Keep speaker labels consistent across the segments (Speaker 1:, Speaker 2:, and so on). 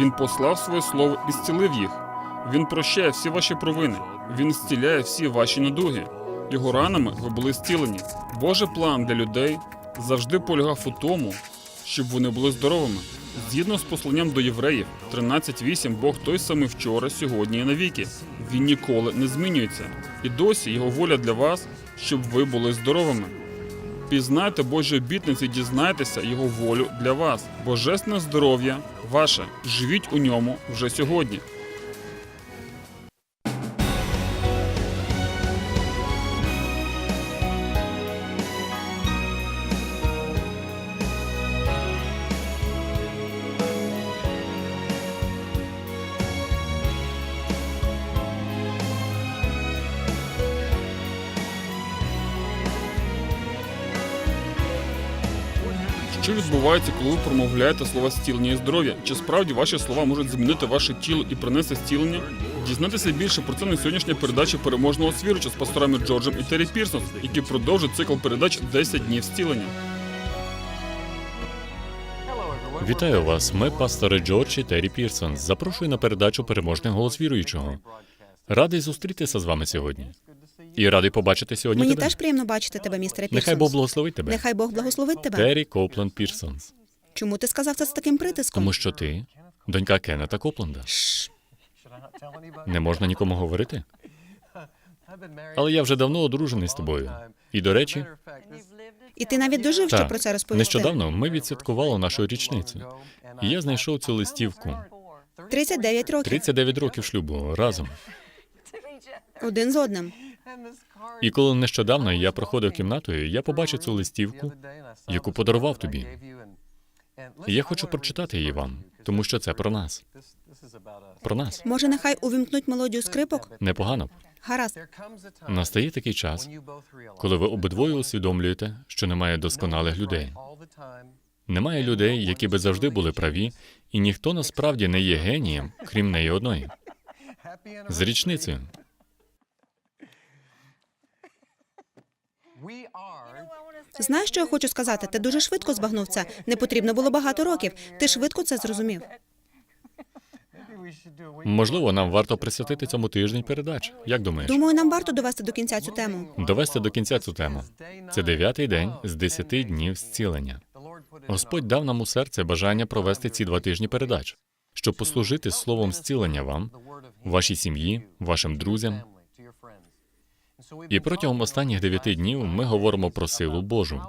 Speaker 1: Він послав своє слово і зцілив їх. Він прощає всі ваші провини. Він зціляє всі ваші недуги. Його ранами ви були зцілені. Божий план для людей завжди полягав у тому, щоб вони були здоровими. Згідно з посланням до євреїв 13.8 Бог той самий вчора, сьогодні і навіки. Він ніколи не змінюється. І досі його воля для вас, щоб ви були здоровими. Пізнайте Божі обітниці, дізнайтеся його волю для вас. Божественне здоров'я ваше. Живіть у ньому вже сьогодні. Що відбувається, коли ви промовляєте слова зцілення і здоров'я? Чи справді ваші слова можуть змінити ваше тіло і принести зцілення? Дізнайтеся більше про це на сьогоднішній передачі переможного свіруча з пасторами Джорджем і Террі Пірсон, які продовжують цикл передач «10 днів зцілення.
Speaker 2: Вітаю вас. Ми пастори Джордж і Террі Пірсон. Запрошую на передачу Переможний голос віруючого. Радий зустрітися з вами сьогодні. І радий побачити сьогодні
Speaker 3: Мені
Speaker 2: тебе.
Speaker 3: теж приємно бачити тебе, містере Пірсонс.
Speaker 2: Нехай Бог благословить тебе.
Speaker 3: Нехай Бог благословить тебе.
Speaker 2: Террі Коупленд Пірсонс.
Speaker 3: Чому ти сказав це з таким притиском?
Speaker 2: Тому що ти донька Кеннета Копленда.
Speaker 3: Шш.
Speaker 2: Не можна нікому говорити. Але я вже давно одружений з тобою. І до речі,
Speaker 3: І ти навіть дожив, щоб
Speaker 2: так,
Speaker 3: про це розповісти.
Speaker 2: нещодавно ми відсвяткували нашу річницю. І я знайшов цю листівку.
Speaker 3: 39 років.
Speaker 2: 39 років шлюбу разом.
Speaker 3: Один з одним.
Speaker 2: І коли нещодавно я проходив кімнатою, я побачив цю листівку, яку подарував тобі. І я хочу прочитати її вам, тому що це про нас. Про нас.
Speaker 3: Може, нехай увімкнуть мелодію скрипок?
Speaker 2: Непогано. б.
Speaker 3: Гаразд.
Speaker 2: Настає такий час, коли ви обидвоє усвідомлюєте, що немає досконалих людей. Немає людей, які би завжди були праві, і ніхто насправді не є генієм, крім неї одної. З річницею.
Speaker 3: Знаєш, що я хочу сказати? Ти дуже швидко збагнув це. Не потрібно було багато років. Ти швидко це зрозумів.
Speaker 2: Можливо, нам варто присвятити цьому тиждень передач. Як думаєш?
Speaker 3: Думаю, нам варто довести до кінця цю тему.
Speaker 2: Довести до кінця цю тему. Це дев'ятий день з десяти днів зцілення. Господь дав нам у серце бажання провести ці два тижні передач, щоб послужити словом зцілення вам, вашій сім'ї, вашим друзям. І протягом останніх дев'яти днів ми говоримо про силу Божу,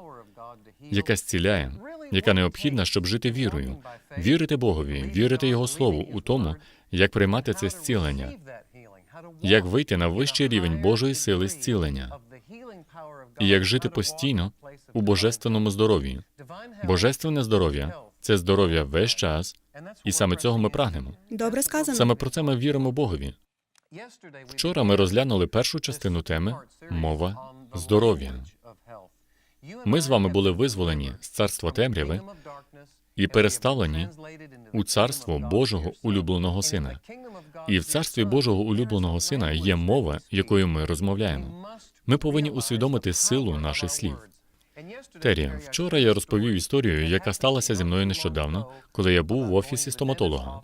Speaker 2: яка зціляє, яка необхідна, щоб жити вірою, вірити Богові, вірити Його Слову у тому, як приймати це зцілення, як вийти на вищий рівень Божої сили зцілення, і як жити постійно у божественному здоров'ї. Божественне здоров'я це здоров'я весь час, і саме цього ми прагнемо.
Speaker 3: Добре сказано.
Speaker 2: Саме про це ми віримо Богові. Вчора ми розглянули першу частину теми мова здоров'я. Ми з вами були визволені з царства темряви і переставлені у царство Божого улюбленого сина. І в царстві Божого улюбленого сина є мова, якою ми розмовляємо. Ми повинні усвідомити силу наших слів. Террі, вчора я розповів історію, яка сталася зі мною нещодавно, коли я був в офісі стоматолога.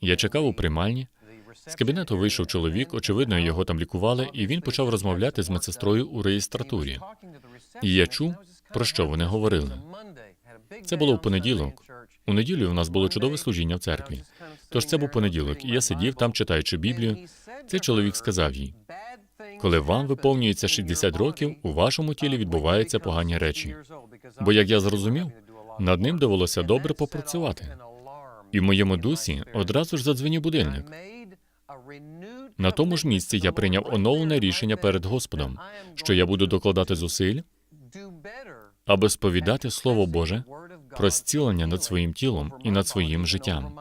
Speaker 2: Я чекав у приймальні. З кабінету вийшов чоловік, очевидно, його там лікували, і він почав розмовляти з медсестрою у реєстратурі. І я чув, про що вони говорили. Це було в понеділок. У неділю у нас було чудове служіння в церкві. Тож це був понеділок, і я сидів там, читаючи Біблію. Цей чоловік сказав їй: коли вам виповнюється 60 років, у вашому тілі відбуваються погані речі. Бо, як я зрозумів, над ним довелося добре попрацювати. І в моєму дусі одразу ж задзвенів будильник. На тому ж місці я прийняв оновлене рішення перед Господом, що я буду докладати зусиль, аби сповідати Слово Боже про зцілення над своїм тілом і над своїм життям.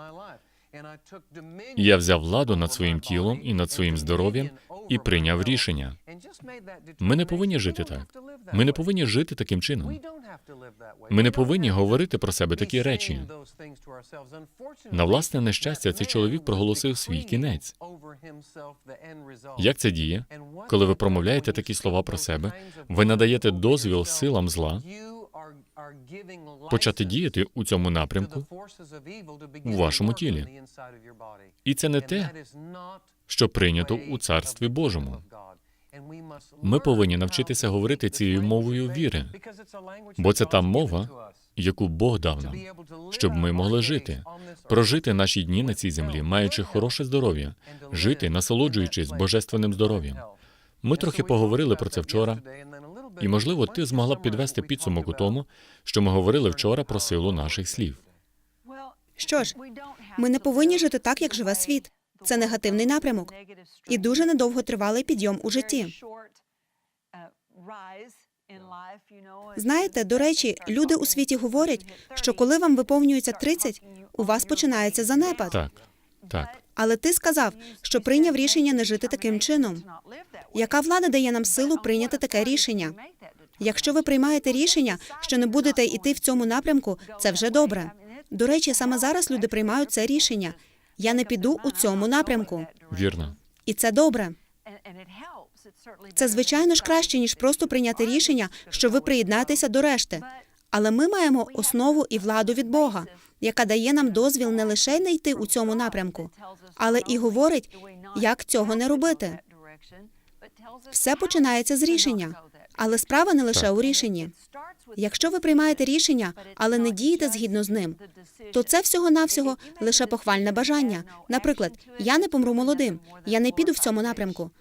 Speaker 2: Я взяв владу над своїм тілом і над своїм здоров'ям і прийняв рішення. Ми не повинні жити так. Ми не повинні жити таким чином. Ми не повинні говорити про себе такі речі. На власне нещастя, цей чоловік проголосив свій кінець. Як це діє? Коли ви промовляєте такі слова про себе, ви надаєте дозвіл силам зла почати діяти у цьому напрямку
Speaker 4: у вашому тілі.
Speaker 2: І це не те, що прийнято у Царстві Божому. Ми повинні навчитися говорити цією мовою віри, бо це та мова, яку Бог дав нам, щоб ми могли жити, прожити наші дні на цій землі, маючи хороше здоров'я, жити, насолоджуючись божественним здоров'ям. Ми трохи поговорили про це вчора, і, можливо, ти змогла б підвести підсумок у тому, що ми говорили вчора про силу наших слів.
Speaker 3: Що ж, ми не повинні жити так, як живе світ. Це негативний напрямок і дуже недовготривалий підйом у житті. Знаєте, до речі, люди у світі говорять, що коли вам виповнюється 30, у вас починається занепад.
Speaker 2: Так, так.
Speaker 3: Але ти сказав, що прийняв рішення не жити таким чином. Яка влада дає нам силу прийняти таке рішення? Якщо ви приймаєте рішення, що не будете йти в цьому напрямку, це вже добре. До речі, саме зараз люди приймають це рішення. Я не піду у цьому напрямку,
Speaker 2: Вірно.
Speaker 3: і це добре. Це звичайно ж краще, ніж просто прийняти рішення, що ви приєднаєтеся до решти. Але ми маємо основу і владу від Бога, яка дає нам дозвіл не лише не йти у цьому напрямку, але і говорить, як цього не робити. Все починається з рішення, але справа не лише
Speaker 2: Так.
Speaker 3: у рішенні. Якщо ви приймаєте рішення, але не дієте згідно з ним, то це всього-навсього лише похвальне бажання. Наприклад, я не помру молодим, я не піду в цьому напрямку.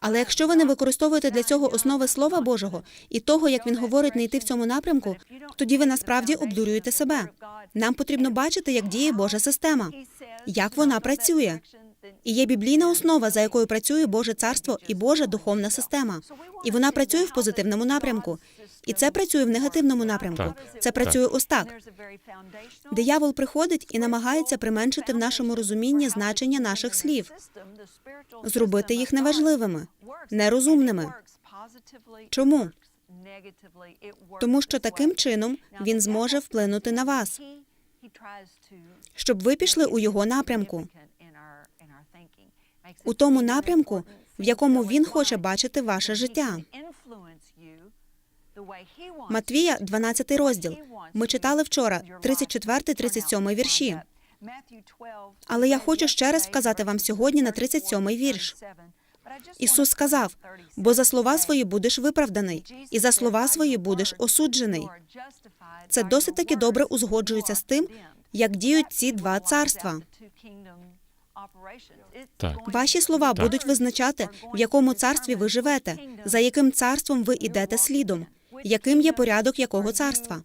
Speaker 3: Але якщо ви не використовуєте для цього основи Слова Божого і того, як він говорить не йти в цьому напрямку, тоді ви насправді обдурюєте себе. Нам потрібно бачити, як діє Божа система, як вона працює. І є біблійна основа, за якою працює Боже царство і Божа духовна система. І вона працює в позитивному напрямку. І це працює в негативному напрямку.
Speaker 2: Так.
Speaker 3: Це працює ось так. Диявол приходить і намагається применшити в нашому розумінні значення наших слів, зробити їх неважливими, нерозумними. Чому? Тому що таким чином він зможе вплинути на вас, щоб ви пішли у його напрямку, у тому напрямку, в якому він хоче бачити ваше життя. Матвія, 12 розділ. Ми читали вчора 34-37 вірші. Але я хочу ще раз вказати вам сьогодні на 37-й вірш. Ісус сказав: бо за слова свої будеш виправданий, і за слова свої будеш осуджений. Це досить таки добре узгоджується з тим, як діють ці два царства.
Speaker 2: Так.
Speaker 3: Ваші слова
Speaker 2: Так.
Speaker 3: будуть визначати, в якому царстві ви живете, за яким царством ви йдете слідом, яким є порядок якого царства.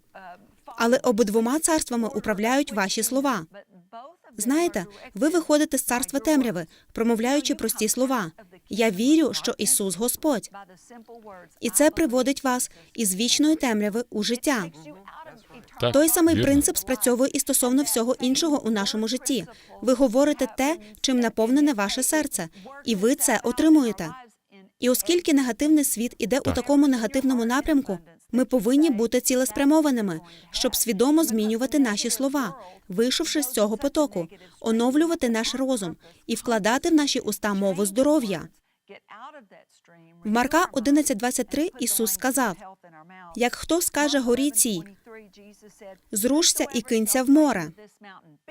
Speaker 3: Але обидвома царствами управляють ваші слова. Знаєте, ви виходите з царства темряви, промовляючи прості слова. Я вірю, що Ісус Господь, і це приводить вас із вічної темряви у життя.
Speaker 2: Так,
Speaker 3: Той самий
Speaker 2: вірно.
Speaker 3: принцип спрацьовує і стосовно всього іншого у нашому житті. Ви говорите те, чим наповнене ваше серце, і ви це отримуєте. І оскільки негативний світ іде у такому негативному напрямку, ми повинні бути цілеспрямованими, щоб свідомо змінювати наші слова, вийшовши з цього потоку, оновлювати наш розум і вкладати в наші уста мову здоров'я. Марка 11.23 Ісус сказав, як хто скаже горі цій, зрушся і кинься в море,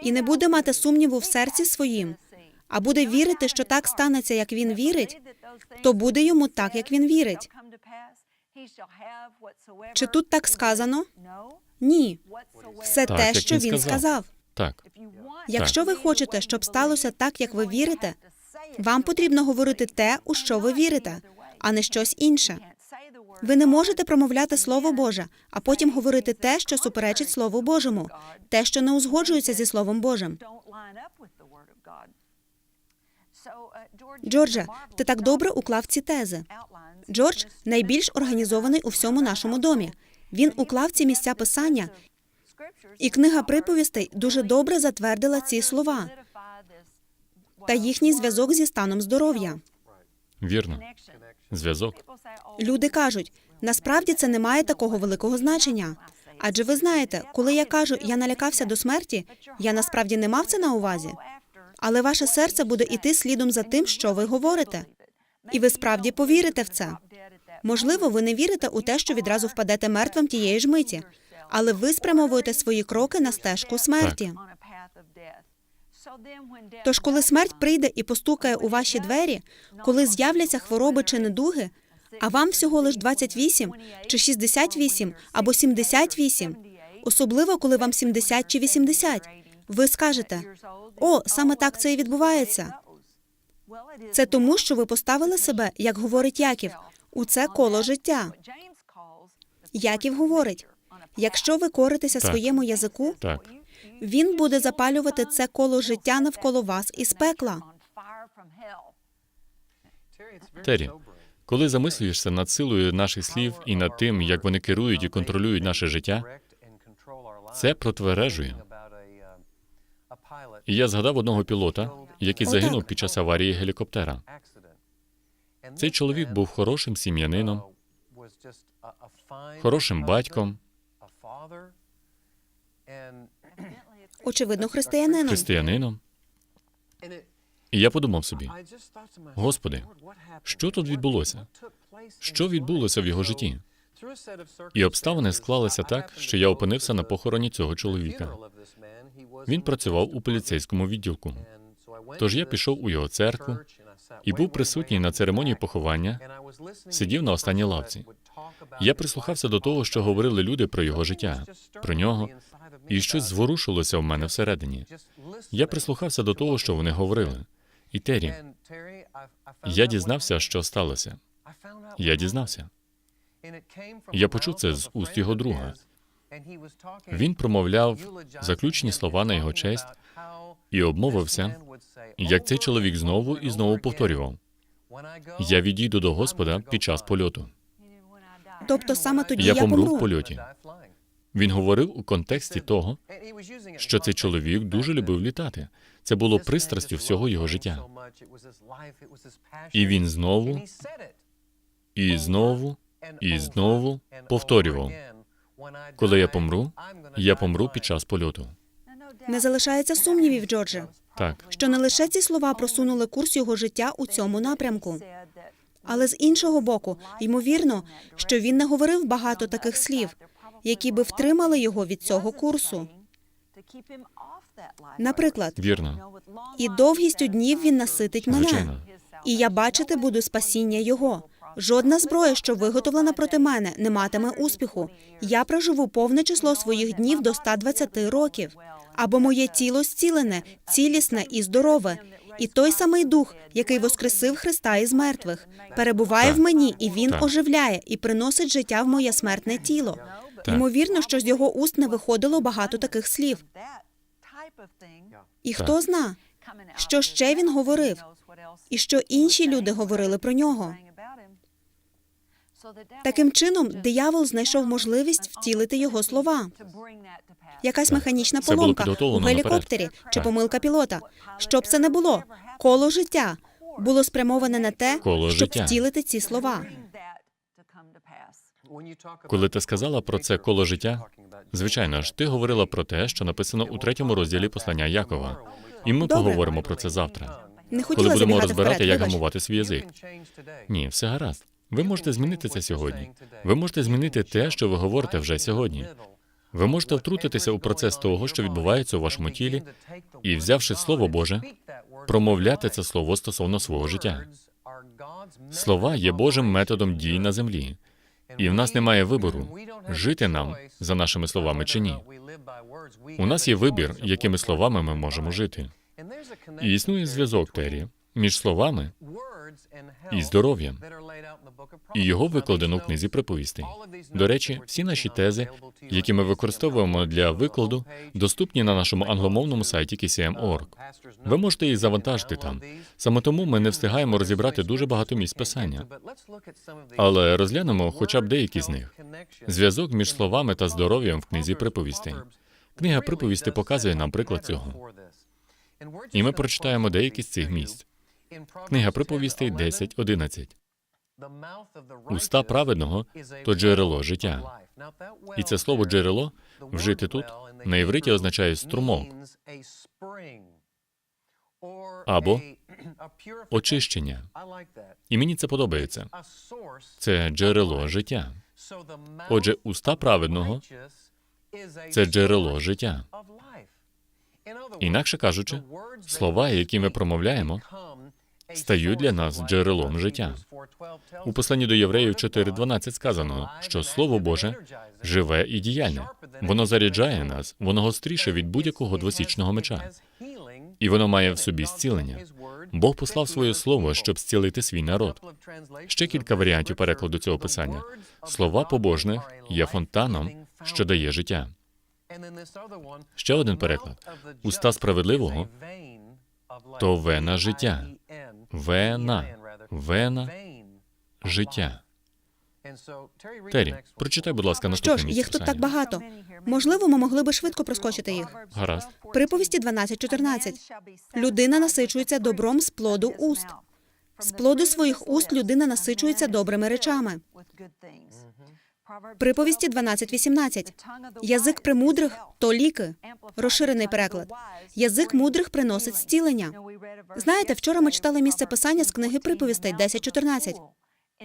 Speaker 3: і не буде мати сумніву в серці своїм, а буде вірити, що так станеться, як він вірить, то буде йому так, як він вірить. Чи тут так сказано? Ні, все
Speaker 2: Так,
Speaker 3: те, що
Speaker 2: він
Speaker 3: він
Speaker 2: сказав.
Speaker 3: сказав.
Speaker 2: Так,
Speaker 3: Якщо ви хочете, щоб сталося так, як ви вірите, вам потрібно говорити те, у що ви вірите, а не щось інше. Ви не можете промовляти Слово Боже, а потім говорити те, що суперечить Слову Божому, те, що не узгоджується зі Словом Божим. Джордже, ти так добре уклав ці тези. Джордж найбільш організований у всьому нашому домі. Він уклав ці місця писання, і книга приповістей дуже добре затвердила ці слова та їхній зв'язок зі станом здоров'я.
Speaker 2: вірно. Зв'язок.
Speaker 3: Люди кажуть, насправді це не має такого великого значення. Адже ви знаєте, коли я кажу, я налякався до смерті, я насправді не мав це на увазі. Але ваше серце буде іти слідом за тим, що ви говорите. І ви справді повірите в це. Можливо, ви не вірите у те, що відразу впадете мертвим тієї ж миті. але ви спрямовуєте свої кроки на стежку смерті. Тож, коли смерть прийде і постукає у ваші двері, коли з'являться хвороби чи недуги, а вам всього лиш 28, чи 68, або 78, особливо коли вам 70 чи 80, ви скажете: о, саме так це і відбувається. Це тому, що ви поставили себе, як говорить Яків, у це коло життя. Яків говорить: якщо ви коритеся
Speaker 2: Так.
Speaker 3: своєму язику,
Speaker 2: Так,
Speaker 3: він буде запалювати це коло життя навколо вас із пекла.
Speaker 2: Террі, коли замислюєшся над силою наших слів і над тим, як вони керують і контролюють наше життя, це протвережує. І я згадав одного пілота, який загинув під час аварії гелікоптера. Цей чоловік був хорошим сім'янином, хорошим батьком,
Speaker 3: Очевидно, християнином.
Speaker 2: християнином. І я подумав собі, Господи, що тут відбулося? Що відбулося в його житті? І обставини склалися так, що я опинився на похороні цього чоловіка. Він працював у поліцейському відділку. Тож я пішов у його церкву і був присутній на церемонії поховання, сидів на останній лавці. Я прислухався до того, що говорили люди про його життя, про нього, і щось зворушилося в мене всередині. Я прислухався до того, що вони говорили. І Террі, я дізнався, що сталося. Я дізнався.
Speaker 4: Я почув це з уст його друга.
Speaker 2: Він промовляв заключні слова на його честь і обмовився, як цей чоловік знову і знову повторював: Я відійду до Господа під час польоту.
Speaker 3: Тобто саме тоді
Speaker 2: Я
Speaker 3: я,
Speaker 2: помру в польоті. Він говорив у контексті того, що цей чоловік дуже любив літати. Це було пристрастю всього його життя. І він знову і знову і знову повторював: коли я помру, я помру під час польоту.
Speaker 3: Не залишається сумнівів, Джордже,
Speaker 2: Так,
Speaker 3: що не лише ці слова просунули курс його життя у цьому напрямку, але з іншого боку, ймовірно, що він не говорив багато таких слів, які би втримали його від цього курсу. Наприклад,
Speaker 2: вірно,
Speaker 3: і довгістю днів він наситить мене,
Speaker 2: звичайно.
Speaker 3: і я бачити буду спасіння його. Жодна зброя, що виготовлена проти мене, не матиме успіху. Я проживу повне число своїх днів до 120 років. Або моє тіло зцілене, цілісне і здорове. І той самий дух, який воскресив Христа із мертвих, перебуває
Speaker 2: Так.
Speaker 3: в мені, і він
Speaker 2: Так.
Speaker 3: оживляє і приносить життя в моє смертне тіло.
Speaker 2: Так.
Speaker 3: Ймовірно, що з його уст не виходило багато таких слів. І хто зна,
Speaker 5: що ще він говорив,
Speaker 3: і що інші люди говорили про нього. Таким чином, диявол знайшов можливість втілити його слова. Якась механічна поломка у гелікоптері чи помилка пілота. Щоб це не було, коло життя було спрямоване на те,
Speaker 2: Коло
Speaker 3: щоб
Speaker 2: життя.
Speaker 3: втілити ці слова.
Speaker 2: Коли ти сказала про це коло життя, звичайно ж, ти говорила про те, що написано у третьому розділі послання Якова. І ми
Speaker 3: Добре.
Speaker 2: поговоримо про це завтра,
Speaker 3: Не
Speaker 2: коли будемо розбирати,
Speaker 3: вперед,
Speaker 2: як
Speaker 3: вибач.
Speaker 2: гамувати свій язик. Ні, все гаразд. Ви можете змінити це сьогодні. Ви можете змінити те, що ви говорите вже сьогодні. Ви можете втрутитися у процес того, що відбувається у вашому тілі, і, взявши Слово Боже, промовляти це слово стосовно свого життя. Слова є Божим методом дій на землі. І в нас немає вибору, жити нам за нашими словами чи ні. У нас є вибір, якими словами ми можемо жити. І існує зв'язок Террі між словами і здоров'ям. І його викладено в книзі приповістей. До речі, всі наші тези, які ми використовуємо для викладу, доступні на нашому англомовному сайті KCM.org. Ви можете їх завантажити там. Саме тому ми не встигаємо розібрати дуже багато місць писання. Але розглянемо хоча б деякі з них. Зв'язок між словами та здоров'ям в книзі приповістей. Книга приповістей показує нам приклад цього. І ми прочитаємо деякі з цих місць. Книга приповістей 10.11.
Speaker 4: Уста праведного то джерело життя.
Speaker 2: І це слово джерело вжите тут на івриті означає струмок
Speaker 4: або
Speaker 2: очищення. І мені це подобається.
Speaker 4: Це
Speaker 2: джерело життя. Отже, уста праведного це джерело життя.
Speaker 4: Інакше кажучи, слова, які ми промовляємо,
Speaker 2: стають для нас джерелом життя. У посланні до євреїв 4.12 сказано, що Слово Боже живе і діяльне. Воно заряджає нас, воно гостріше від будь-якого двосічного меча, і воно має в собі зцілення. Бог послав своє слово, щоб зцілити свій народ. Ще кілька варіантів перекладу цього писання. Слова побожних є фонтаном, що дає життя.
Speaker 4: Ще один переклад.
Speaker 2: Уста справедливого
Speaker 4: то вена життя.
Speaker 2: Вена, вена життя. Террі, прочитай, будь ласка,
Speaker 3: Що
Speaker 2: наступне
Speaker 3: ж,
Speaker 2: місце
Speaker 3: їх тут так
Speaker 2: писання.
Speaker 3: багато. Можливо, ми могли би швидко проскочити їх.
Speaker 2: Гаразд.
Speaker 3: Приповісті 12.14. Людина насичується добром з плоду уст. З плоду своїх уст людина насичується добрими речами. Приповісті 12.18. Язик премудрих то ліки. Розширений переклад. Язик мудрих приносить зцілення. Знаєте, вчора ми читали місце писання з книги приповістей 10.14.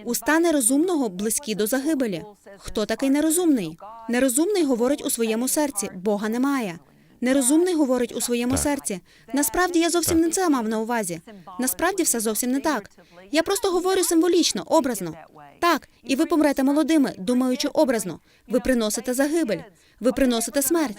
Speaker 3: Уста нерозумного близькі до загибелі. Хто такий нерозумний? Нерозумний говорить у своєму серці, Бога немає. Нерозумний говорить у своєму
Speaker 2: Так.
Speaker 3: серці. Насправді я зовсім не це мав на увазі. Насправді все зовсім не так. Я просто говорю символічно, образно. Так, і ви помрете молодими, думаючи образно. Ви приносите загибель, ви приносите смерть.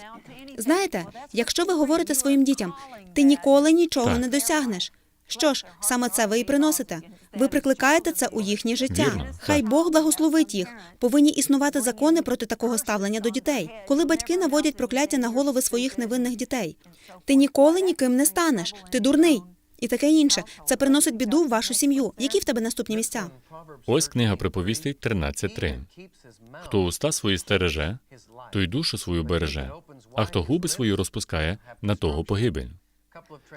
Speaker 3: Знаєте, якщо ви говорите своїм дітям, ти ніколи нічого
Speaker 2: Так.
Speaker 3: не досягнеш. Що ж, саме це ви і приносите. Ви прикликаєте це у їхнє життя.
Speaker 2: Вірно,
Speaker 3: Хай
Speaker 2: так.
Speaker 3: Бог благословить їх. Повинні існувати закони проти такого ставлення до дітей, коли батьки наводять прокляття на голови своїх невинних дітей. Ти ніколи ніким не станеш. Ти дурний. І таке інше. Це приносить біду в вашу сім'ю. Які в тебе наступні місця?
Speaker 2: Ось книга приповістей 13.3. Хто уста свої стереже, той душу свою береже, а хто губи свої розпускає, на того погибель.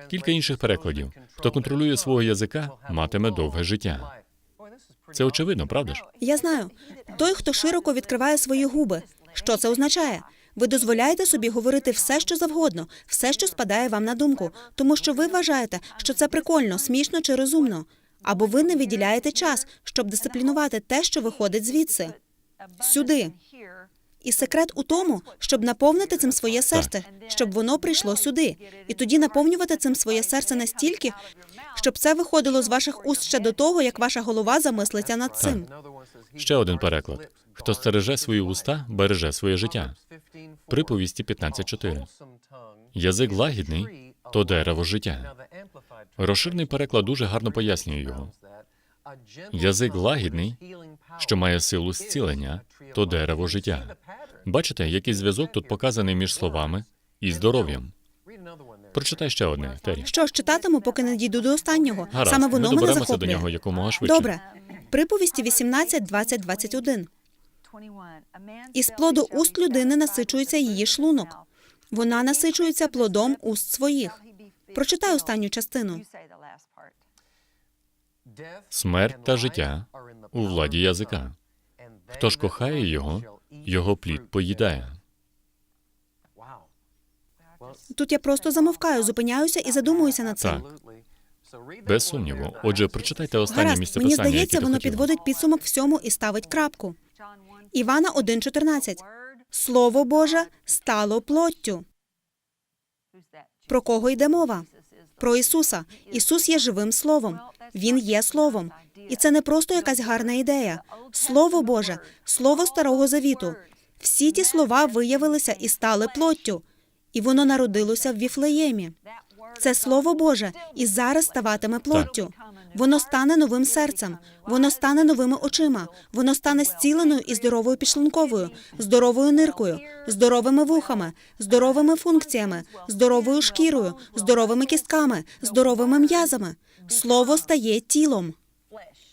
Speaker 2: Кілька інших перекладів. Хто контролює свого язика, матиме довге життя. Це очевидно, правда ж?
Speaker 3: Я знаю. Той, хто широко відкриває свої губи. Що це означає? Ви дозволяєте собі говорити все, що завгодно, все, що спадає вам на думку, тому що ви вважаєте, що це прикольно, смішно чи розумно. Або ви не виділяєте час, щоб дисциплінувати те, що виходить звідси. Сюди. І секрет у тому, щоб наповнити цим своє серце, щоб воно прийшло сюди, і тоді наповнювати цим своє серце настільки, щоб це виходило з ваших уст ще до того, як ваша голова замислиться над цим.
Speaker 2: Ще один переклад. Хто стереже свої уста, береже своє життя. Приповісті 15.4. Язик лагідний то дерево життя. Розширений переклад дуже гарно пояснює його. Язик лагідний, що має силу зцілення, то дерево життя. Бачите, який зв'язок тут показаний між словами і здоров'ям. Прочитай ще одне, Террі.
Speaker 3: Що ж читатиму, поки не дійду до останнього.
Speaker 2: Гаразд,
Speaker 3: Саме
Speaker 2: ми
Speaker 3: воно мене
Speaker 2: доберемося до нього якомога швидше.
Speaker 3: Добре. Приповісті 18, 20, 21. Із плоду уст людини насичується її шлунок. Вона насичується плодом уст своїх. Прочитай останню частину.
Speaker 2: Смерть та життя у владі язика. Хто ж кохає його, його плід поїдає.
Speaker 3: Тут я просто замовкаю, зупиняюся і задумуюся над цим.
Speaker 2: Так, без сумніву. Отже, прочитайте останнє
Speaker 3: Гаразд,
Speaker 2: місце
Speaker 3: мені
Speaker 2: писання,
Speaker 3: здається,
Speaker 2: яке ти
Speaker 3: воно
Speaker 2: хотіла.
Speaker 3: підводить підсумок всьому і ставить крапку. Івана 1.14. Слово Боже стало плоттю. Про кого йде мова? Про Ісуса. Ісус є живим словом. Він є словом. І це не просто якась гарна ідея. Слово Боже, слово Старого Завіту. Всі ті слова виявилися і стали плоттю. І воно народилося в Віфлеємі. Це слово Боже і зараз ставатиме плоттю. Воно стане новим серцем, воно стане новими очима, воно стане зціленою і здоровою підшлунковою, здоровою ниркою, здоровими вухами, здоровими функціями, здоровою шкірою, здоровими кістками, здоровими м'язами. Слово стає тілом,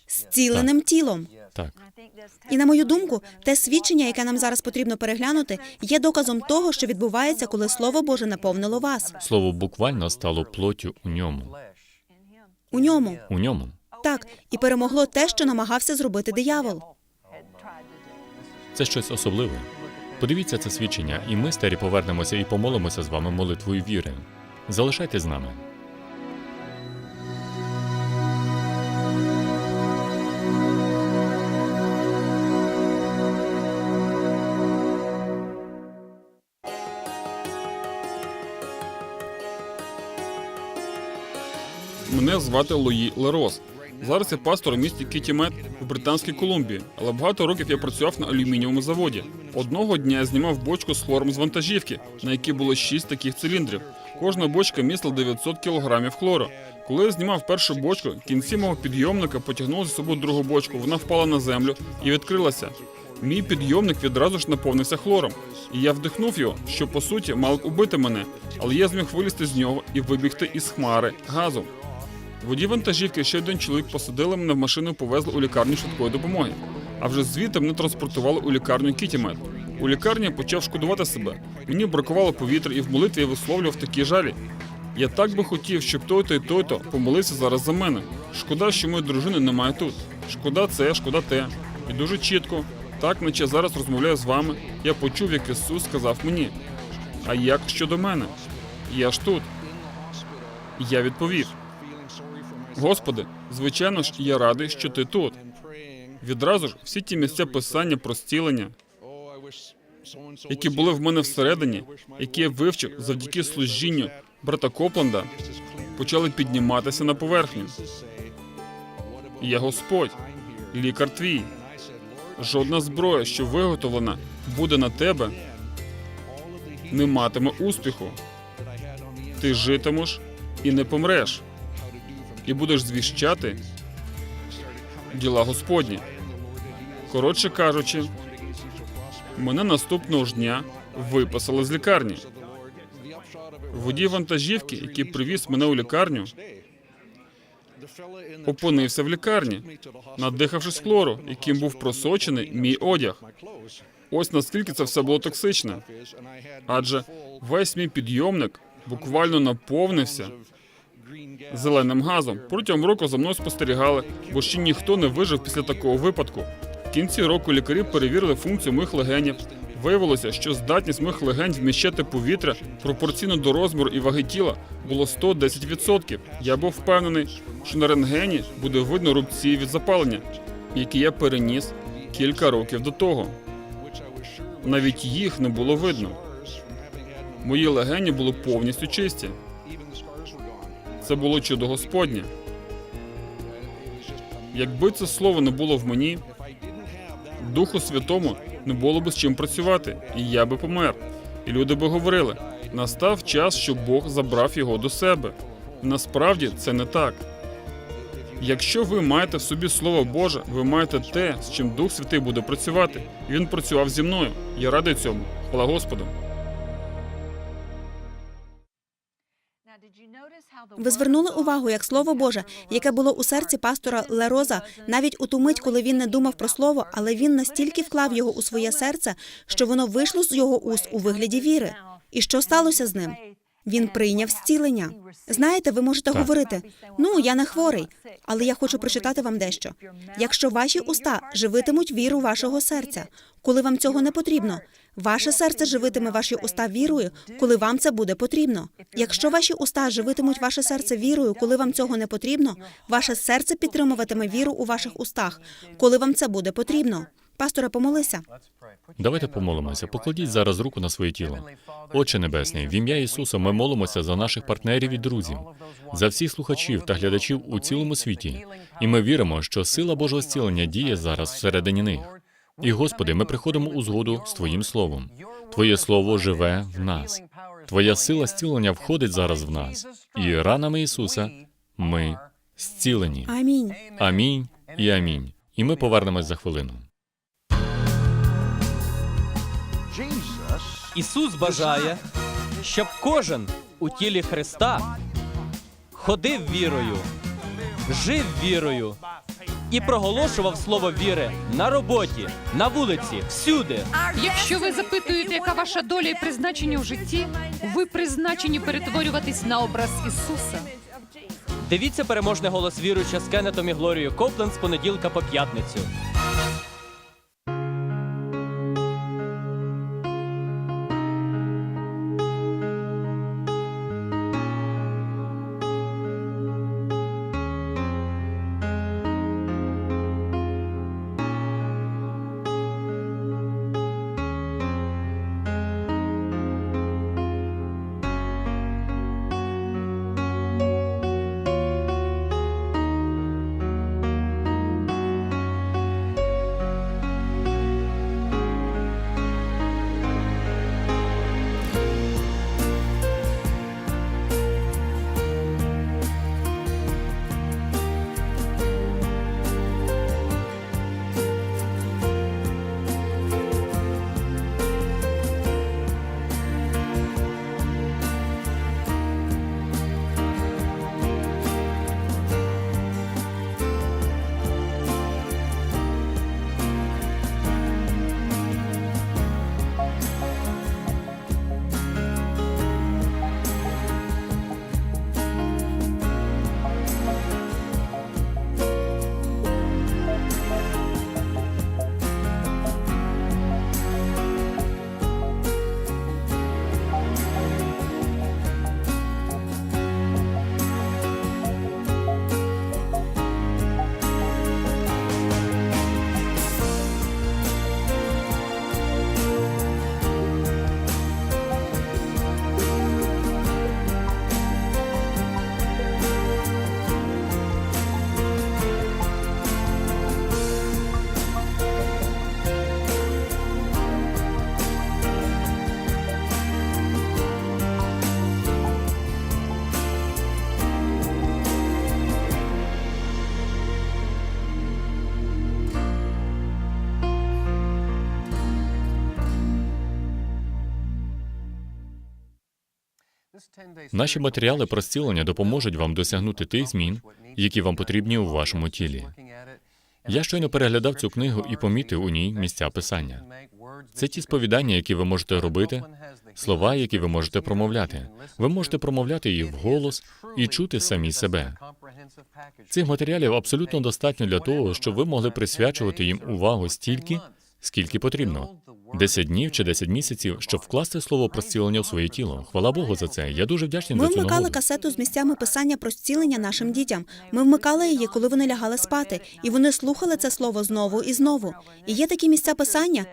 Speaker 3: зціленим тілом.
Speaker 2: Так,
Speaker 3: І на мою думку, те свідчення, яке нам зараз потрібно переглянути, є доказом того, що відбувається, коли Слово Боже наповнило вас.
Speaker 2: слово буквально стало плоттю у ньому.
Speaker 3: У ньому
Speaker 2: У ньому.
Speaker 3: так і перемогло те, що намагався зробити диявол.
Speaker 2: Це щось особливе. Подивіться це свідчення, і ми, старі, повернемося і помолимося з вами молитвою віри. Залишайтесь з нами.
Speaker 1: Мене звати Луї Лерос. Зараз я пастор у місті Кітімет у Британській Колумбії, але багато років я працював на алюмінієвому заводі. Одного дня я знімав бочку з хлором з вантажівки, на якій було шість таких циліндрів. Кожна бочка містила 900 кілограмів хлору. Коли я знімав першу бочку, кінці мого підйомника потягнули за собою другу бочку. Вона впала на землю і відкрилася. Мій підйомник відразу ж наповнився хлором, і я вдихнув його, що по суті б убити мене, але я зміг вилізти з нього і вибігти із хмари газу. Водій вантажівки ще один чоловік посадили мене в машину і повезли у лікарню швидкої допомоги. А вже звідти мене транспортували у лікарню Кітімет. У лікарні я почав шкодувати себе. Мені бракувало повітря і в молитві я висловлював такі жалі. Я так би хотів, щоб той-то і той-то помолився зараз за мене. Шкода, що моєї дружини немає тут. Шкода це, шкода те. І дуже чітко, так наче я зараз розмовляю з вами, я почув, як Ісус сказав мені. А як щодо мене? Я ж тут. Я відповів: Господи, звичайно ж, я радий, що ти тут. Відразу ж всі ті місця писання про зцілення, які були в мене всередині, які я вивчив завдяки служінню брата Копланда, почали підніматися на поверхню. Я Господь, лікар твій. Жодна зброя, що виготовлена, буде на тебе, не матиме успіху. Ти житимеш і не помреш, і будеш звіщати діла Господні. Коротше кажучи, мене наступного ж дня виписали з лікарні. Водій вантажівки, який привіз мене у лікарню, опинився в лікарні, надихавшись хлору, яким був просочений мій одяг. Ось наскільки це все було токсичне. Адже весь мій підйомник буквально наповнився зеленим газом. Протягом року за мною спостерігали, бо ще ніхто не вижив після такого випадку. В кінці року лікарі перевірили функцію моїх легенів. Виявилося, що здатність моїх легень вміщати повітря пропорційно до розміру і ваги тіла було 110%. Я був впевнений, що на рентгені буде видно рубці від запалення, які я переніс кілька років до того. Навіть їх не було видно. Мої легені були повністю чисті. Це було чудо Господнє. Якби це слово не було в мені, Духу Святому не було б з чим працювати, і я би помер. І люди би говорили: настав час, щоб Бог забрав його до себе. Насправді це не так. Якщо ви маєте в собі Слово Боже, ви маєте те, з чим Дух Святий буде працювати. Він працював зі мною. Я радий цьому. Хвала Господу.
Speaker 3: Ви звернули увагу, як слово Боже, яке було у серці пастора Лероза, навіть у ту мить, коли він не думав про слово, але він настільки вклав його у своє серце, що воно вийшло з його уст у вигляді віри. І що сталося з ним? Він прийняв зцілення. Знаєте, ви можете говорити: ну я не хворий, але я хочу прочитати вам дещо. Якщо ваші уста живитимуть віру вашого серця, коли вам цього не потрібно, ваше серце живитиме ваші уста вірою, коли вам це буде потрібно. Якщо ваші уста живитимуть ваше серце вірою, коли вам цього не потрібно, ваше серце підтримуватиме віру у ваших устах, коли вам це буде потрібно. Пасторе, помолися.
Speaker 2: Давайте помолимося. Покладіть зараз руку на своє тіло. Отче Небесний, в ім'я Ісуса ми молимося за наших партнерів і друзів, за всіх слухачів та глядачів у цілому світі. І ми віримо, що сила Божого зцілення діє зараз всередині них. І, Господи, ми приходимо у згоду з Твоїм Словом. Твоє Слово живе в нас. Твоя сила зцілення входить зараз в нас. І ранами Ісуса ми зцілені.
Speaker 3: Амінь.
Speaker 2: Амінь і амінь. І ми повернемось за хвилину.
Speaker 6: Ісус бажає, щоб кожен у тілі Христа ходив вірою, жив вірою і проголошував слово віри на роботі, на вулиці, всюди.
Speaker 7: Якщо ви запитуєте, яка ваша доля і призначення в житті, ви призначені перетворюватись на образ Ісуса.
Speaker 6: Дивіться переможний голос віруюча з Кеннетом і Глорією Копленд з понеділка по п'ятницю.
Speaker 2: Наші матеріали про зцілення допоможуть вам досягнути тих змін, які вам потрібні у вашому тілі. Я щойно переглядав цю книгу і помітив у ній місця писання. Це ті сповідання, які ви можете робити, слова, які ви можете промовляти. Ви можете промовляти їх вголос і чути самі себе. Цих матеріалів абсолютно достатньо для того, щоб ви могли присвячувати їм увагу стільки, скільки потрібно. 10 днів чи 10 місяців, щоб вкласти слово про зцілення в своє тіло. Хвала Богу за це. Я дуже вдячний
Speaker 3: Ми
Speaker 2: за цю
Speaker 3: вмикали
Speaker 2: нагоду.
Speaker 3: касету з місцями писання про зцілення нашим дітям. Ми вмикали її, коли вони лягали спати, і вони слухали це слово знову і знову. І є такі місця писання,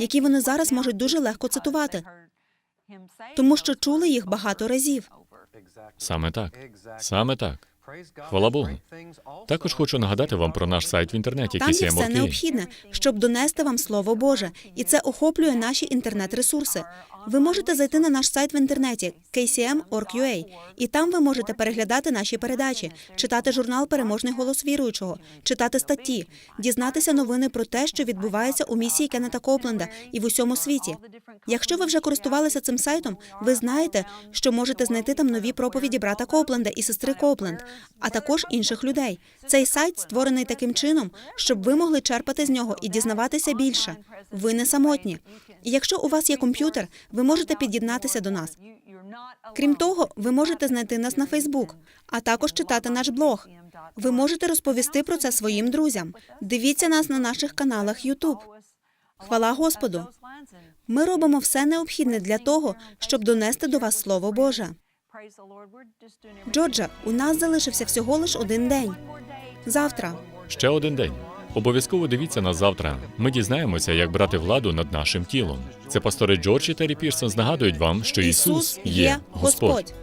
Speaker 3: які вони зараз можуть дуже легко цитувати, тому що чули їх багато разів.
Speaker 2: Саме так. Саме так. Хвала Богу. Також хочу нагадати вам про наш сайт в інтернеті
Speaker 3: Там є все необхідне, щоб донести вам слово Боже, і це охоплює наші інтернет-ресурси. Ви можете зайти на наш сайт в інтернеті kcm.org.ua, і там ви можете переглядати наші передачі, читати журнал Переможний голос віруючого, читати статті, дізнатися новини про те, що відбувається у місії Кеннета Копленда і в усьому світі. Якщо ви вже користувалися цим сайтом, ви знаєте, що можете знайти там нові проповіді брата Копленда і сестри Копленд, а також інших людей. Цей сайт створений таким чином, щоб ви могли черпати з нього і дізнаватися більше. Ви не самотні. Якщо у вас є комп'ютер, ви можете під'єднатися до нас. Крім того, ви можете знайти нас на Фейсбук, а також читати наш блог. Ви можете розповісти про це своїм друзям. Дивіться нас на наших каналах YouTube. Хвала Господу. Ми робимо все необхідне для того, щоб донести до вас Слово Боже. Джорджа, у нас залишився всього лиш один день. Завтра.
Speaker 2: Ще один день. Обов'язково дивіться на завтра. Ми дізнаємося, як брати владу над нашим тілом. Це пастори Джордж і Террі Пірсон нагадують вам, що Ісус є Господь.